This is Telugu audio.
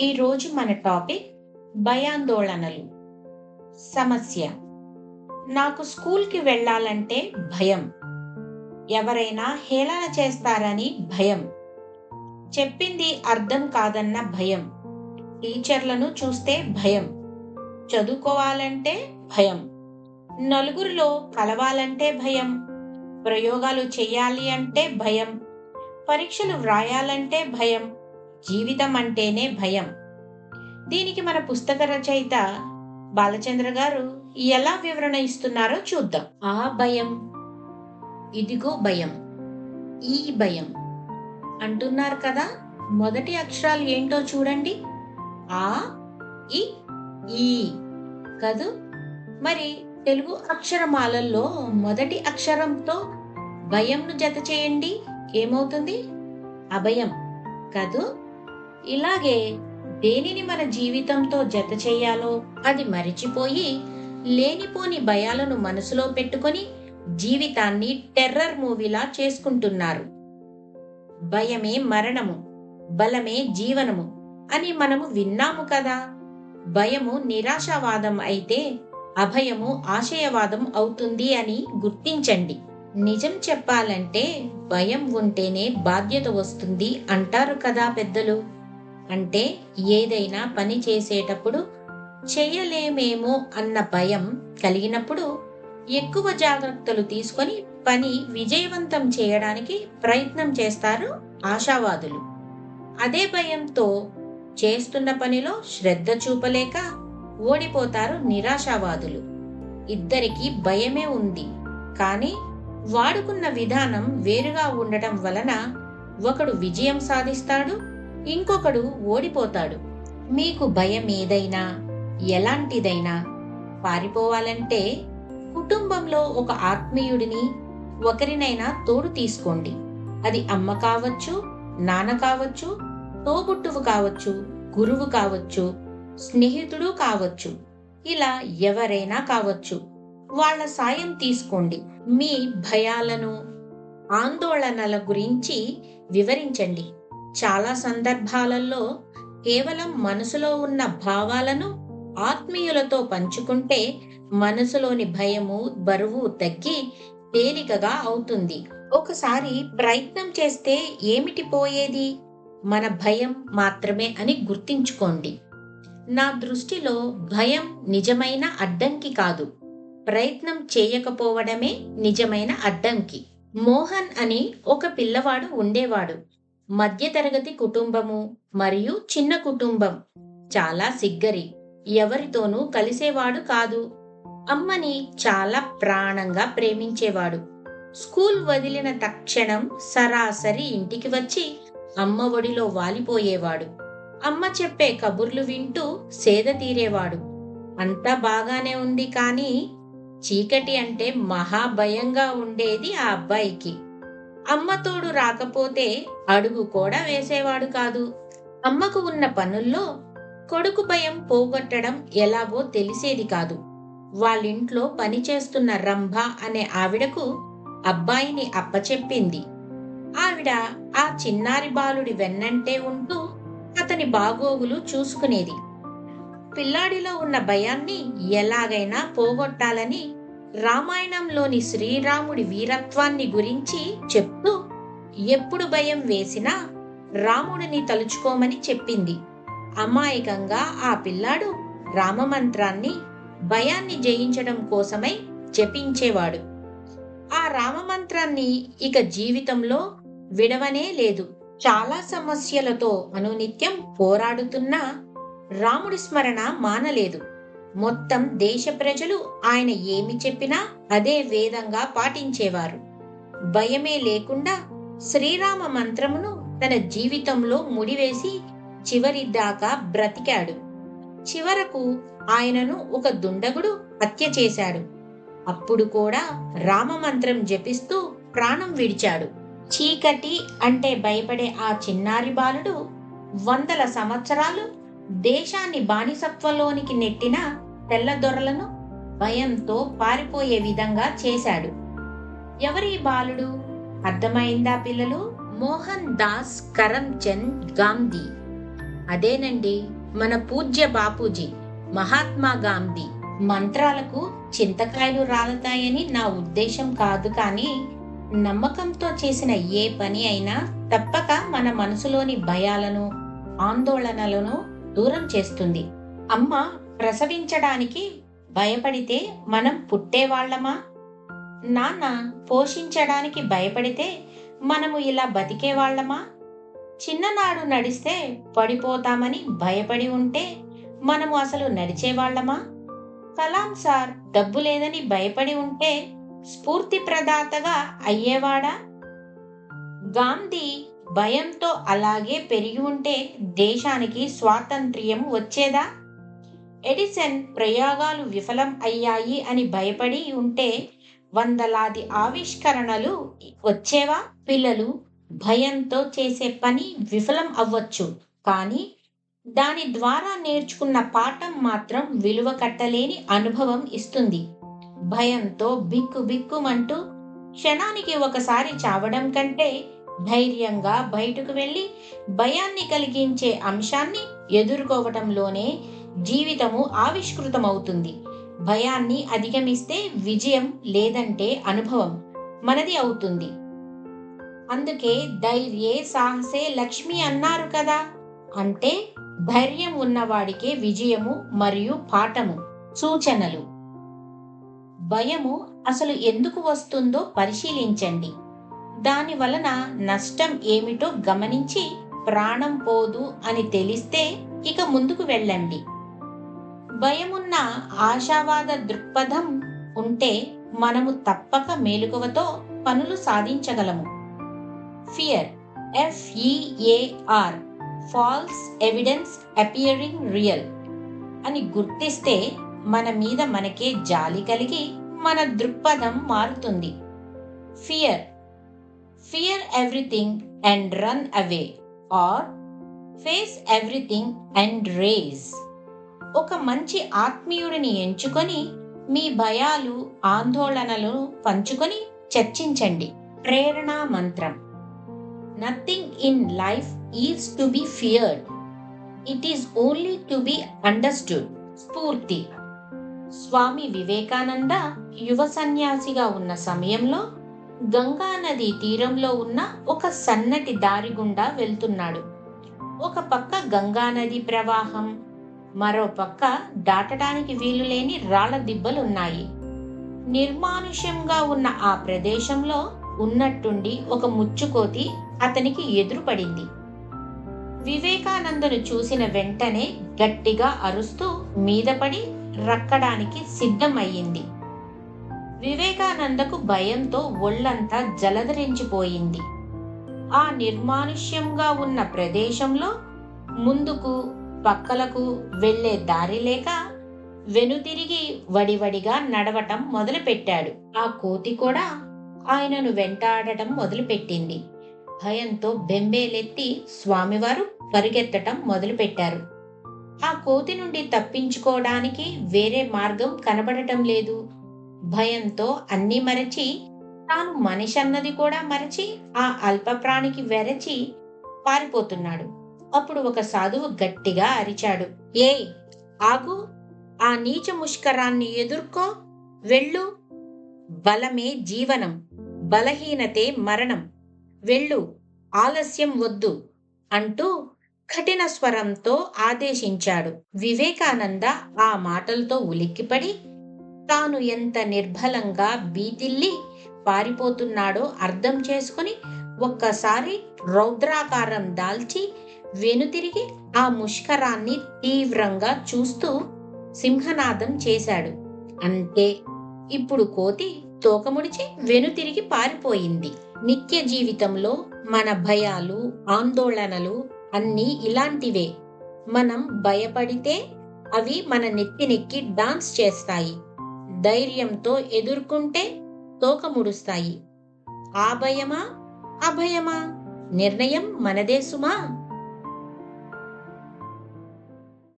ఈరోజు మన టాపిక్ భయాందోళనలు. సమస్య. నాకు స్కూల్కి వెళ్ళాలంటే భయం. ఎవరైనా హేళన చేస్తారని భయం. చెప్పింది అర్థం కాదన్న భయం. టీచర్లను చూస్తే భయం. చదువుకోవాలంటే భయం. నలుగురిలో కలవాలంటే భయం. ప్రయోగాలు చేయాలి అంటే భయం. పరీక్షలు వ్రాయాలంటే భయం. జీవితం అంటేనే భయం. దీనికి మన పుస్తక రచయిత బాలచంద్ర గారు ఎలా వివరణ ఇస్తున్నారో చూద్దాం. ఆ భయం ఇదిగో భయం ఈ భయం అంటున్నారు కదా. మొదటి అక్షరాలు ఏంటో చూడండి. ఆ ఇ ఈ కదు? మరి తెలుగు అక్షరమాలల్లో మొదటి అక్షరంతో భయంను జత చేయండి ఏమవుతుంది? అభయం కదూ? ఇలాగే దేనిని మన జీవితంతో జత చేయాలో అది మరిచిపోయి లేనిపోని భయాలను మనసులో పెట్టుకొని జీవితాన్ని టెర్రర్ మూవీలా చేసుకుంటున్నారు. భయమే మరణము బలమే జీవనము అని మనము విన్నాము కదా. భయము నిరాశావాదం అయితే అభయము ఆశయవాదం అవుతుంది అని గుర్తించండి. నిజం చెప్పాలంటే భయం ఉంటేనే బాధ్యత వస్తుంది అంటారు కదా పెద్దలు. అంటే ఏదైనా పని చేసేటప్పుడు చెయ్యలేమేమో అన్న భయం కలిగినప్పుడు ఎక్కువ జాగ్రత్తలు తీసుకొని పని విజయవంతం చేయడానికి ప్రయత్నం చేస్తారు ఆశావాదులు. అదే భయంతో చేస్తున్న పనిలో శ్రద్ధ చూపలేక ఓడిపోతారు నిరాశావాదులు. ఇద్దరికి భయమే ఉంది. కానీ వాడుకున్న విధానం వేరుగా ఉండటం వలన ఒకడు విజయం సాధిస్తాడు ఇంకొకడు ఓడిపోతాడు. మీకు భయం ఏదైనా ఎలాంటిదైనా పారిపోవాలంటే కుటుంబంలో ఒక ఆత్మీయుడిని ఒకరినైనా తోడు తీసుకోండి. అది అమ్మ కావచ్చు నాన్న కావచ్చు తోబుట్టువు కావచ్చు గురువు కావచ్చు స్నేహితుడు కావచ్చు ఇలా ఎవరైనా కావచ్చు. వాళ్ళ సాయం తీసుకోండి. మీ భయాలను ఆందోళనల గురించి వివరించండి. చాలా సందర్భాలలో కేవలం మనసులో ఉన్న భావాలను ఆత్మీయులతో పంచుకుంటే మనసులోని భయము బరువు తగ్గి తేలికగా అవుతుంది. ఒకసారి ప్రయత్నం చేస్తే ఏమిటి పోయేది? మన భయం మాత్రమే అని గుర్తించుకోండి. నా దృష్టిలో భయం నిజమైన అడ్డంకి కాదు. ప్రయత్నం చేయకపోవడమే నిజమైన అడ్డంకి. మోహన్ అని ఒక పిల్లవాడు ఉండేవాడు. మధ్యతరగతి కుటుంబము మరియు చిన్న కుటుంబం. చాలా సిగ్గరి. ఎవరితోనూ కలిసేవాడు కాదు. అమ్మని చాలా ప్రాణంగా ప్రేమించేవాడు. స్కూల్ వదిలిన తక్షణం సరాసరి ఇంటికి వచ్చి అమ్మ ఒడిలో వాలిపోయేవాడు. అమ్మ చెప్పే కబుర్లు వింటూ సేద తీరేవాడు. అంతా బాగానే ఉంది కానీ చీకటి అంటే మహాభయంగా ఉండేది ఆ అబ్బాయికి. అమ్మతోడు రాకపోతే అడుగు కూడా వేసేవాడు కాదు. అమ్మకు ఉన్న పనుల్లో కొడుకు భయం పోగొట్టడం ఎలాగో తెలిసేది కాదు. వాళ్ళింట్లో పనిచేస్తున్న రంభ అనే ఆవిడకు అబ్బాయిని అప్పచెప్పింది. ఆవిడ ఆ చిన్నారి బాలుడి వెన్నంటే ఉంటూ అతని బాగోగులు చూసుకునేది. పిల్లాడిలో ఉన్న భయాన్ని ఎలాగైనా పోగొట్టాలని రామాయణంలోని శ్రీరాముడి వీరత్వాన్ని గురించి చెప్తూ ఎప్పుడు భయం వేసినా రాముడిని తలుచుకోమని చెప్పింది. అమాయకంగా ఆ పిల్లాడు రామమంత్రాన్ని భయాన్ని జయించడం కోసమై జపించేవాడు. ఆ రామమంత్రాన్ని ఇక జీవితంలో విడవనే లేదు. చాలా సమస్యలతో అనునిత్యం పోరాడుతున్నా రాముడి స్మరణ మానలేదు. మొత్తం దేశ ప్రజలు ఆయన ఏమి చెప్పినా అదే వేదంగా పాటించేవారు. భయమే లేకుండా శ్రీరామ మంత్రమును తన జీవితంలో ముడివేసి చివరి దాకా బ్రతికాడు. చివరకు ఆయనను ఒక దుండగుడు హత్య చేశాడు. అప్పుడు కూడా రామమంత్రం జపిస్తూ ప్రాణం విడిచాడు. చీకటి అంటే భయపడే ఆ చిన్నారి బాలుడు వందల సంవత్సరాలు దేశాన్ని బానిసత్వంలోనికి నెట్టిన తెల్లదొరలను భయంతో పారిపోయే విధంగా చేశాడు. ఎవరి బాలుడు? అర్థమైందా పిల్లలు? మోహన్ దాస్ కరమ్చంద్ గాంధీ. అదేనండి మన పూజ్య బాపూజీ మహాత్మా గాంధీ. మంత్రాలకు చింతకాయలు రాలతాయని నా ఉద్దేశం కాదు కానీ నమ్మకంతో చేసిన ఏ పని అయినా తప్పక మన మనసులోని భయాలను ఆందోళనలను దూరం చేస్తుంది. అమ్మ ప్రసవించడానికి భయపడితే మనం పుట్టేవాళ్ళమా నాన్న పోషించడానికి భయపడితే మనము ఇలా బతికేవాళ్ళమా చిన్ననాడు నడిస్తే పడిపోతామని భయపడి ఉంటే మనము అసలు నడిచేవాళ్ళమా కలాం సార్ డబ్బు లేదని భయపడి ఉంటే స్ఫూర్తి ప్రదాతగా అయ్యేవాడా? గాంధీ భయంతో అలాగే పెరిగి ఉంటే దేశానికి స్వాతంత్ర్యం వచ్చేదా? ఎడిసన్ ప్రయోగాలు విఫలం అయ్యాయి అని భయపడి ఉంటే వందలాది ఆవిష్కరణలు వచ్చేవా? పిల్లలు భయంతో చేసే పని విఫలం అవ్వచ్చు. కానీ దాని ద్వారా నేర్చుకున్న పాఠం మాత్రం విలువ కట్టలేని అనుభవం ఇస్తుంది. భయంతో బిక్కు బిక్కుమంటూ క్షణానికి ఒకసారి చావడం కంటే ధైర్యంగా బయటకు వెళ్ళి భయాన్ని కలిగించే అంశాన్ని ఎదుర్కోవటంలోనే జీవితము ఆవిష్కృతమవుతుంది. భయాన్ని అధిగమిస్తే విజయం లేదంటే అనుభవం మనది అవుతుంది. అందుకే ధైర్యే సాహసే లక్ష్మి అన్నారు కదా. అంటే ధైర్యం ఉన్నవాడికే విజయము మరియు పాఠము సూచనలు. భయము అసలు ఎందుకు వస్తుందో పరిశీలించండి. దాని వలన నష్టం ఏమిటో గమనించి ప్రాణం పోదు అని తెలిస్తే ఇక ముందుకు వెళ్ళండి. భయమున్న ఆశావాద దృక్పథం ఉంటే మనము తప్పక మేలుకువతో పనులు సాధించగలము. Fear F E A R false evidence appearing real అని గుర్తిస్తే మన మీద మనకే జాలి కలిగి మన దృక్పథం మారుతుంది. Fear fear everything and run away or face everything and rise ఒక మంచి ఆత్మీయుడిని ఎంచుకొని మీ భయాలు ఆందోళనలు పంచుకొని చర్చించండి. ప్రేరణా మంత్రం. Nothing in life is to be feared it is only to be understood స్ఫూర్తి స్వామి వివేకానంద యువ సన్యాసిగా ఉన్న సమయంలో గంగా నది తీరంలో ఉన్న ఒక సన్నటి దారి గుండా వెళ్తున్నాడు. ఒక పక్క గంగా నది ప్రవాహం మరోపక్క దాటడానికి వీలులేని రాళ్ళ దిబ్బలున్నాయి. నిర్మానుష్యంగా ఉన్న ఆ ప్రదేశంలో ఉన్నట్టుండి ఒక ముచ్చుకోతి అతనికి ఎదురుపడింది. వివేకానందను చూసిన వెంటనే గట్టిగా అరుస్తూ మీదపడి రక్కడానికి సిద్ధమయ్యింది. వివేకానందకు భయంతో ఒళ్ళంతా జలధరించిపోయింది. ఆ నిర్మానుష్యంగా ఉన్న ప్రదేశంలో ముందుకు పక్కలకు వెళ్ళే దారి లేక వెనుతిరిగి వడివడిగా నడవటం మొదలుపెట్టాడు. ఆ కోతి కూడా ఆయనను వెంటాడటం మొదలుపెట్టింది. భయంతో బెంబేలెత్తి స్వామివారు పరిగెత్తటం మొదలుపెట్టారు. ఆ కోతి నుండి తప్పించుకోవడానికి వేరే మార్గం కనబడటం లేదు. భయంతో అన్ని మరచి తాను మనిషి అన్నది కూడా మరచి ఆ అల్పప్రాణికి వెరచి పారిపోతున్నాడు. అప్పుడు ఒక సాధువు గట్టిగా అరిచాడు. ఏయ్ ఆగు ఆ నీచ ముష్కరాన్ని ఎదుర్కో వెళ్ళు. బలమే జీవనం బలహీనతే మరణం. వెళ్ళు ఆలస్యం వద్దు అంటూ కఠిన స్వరంతో ఆదేశించాడు. వివేకానంద ఆ మాటలతో ఉలిక్కిపడి తాను ఎంత నిర్బలంగా బీతిల్లి పారిపోతున్నాడో అర్థం చేసుకుని ఒక్కసారి రౌద్రాకారం దాల్చి వెనుతిరిగి ఆ ముష్కరాన్ని తీవ్రంగా చూస్తూ సింహనాదం చేశాడు. అంతే ఇప్పుడు కోతి తోకముడిచి వెనుతిరిగి పారిపోయింది. నిత్య జీవితంలో మన భయాలు ఆందోళనలు అన్నీ ఇలాంటివే. మనం భయపడితే అవి మన నెత్తినెక్కి డాన్స్ చేస్తాయి. ధైర్యంతో ఎదుర్కొంటే తోకముడుస్తాయి ఆ భయమా? అభయమా? నిర్ణయం మనదే సుమా?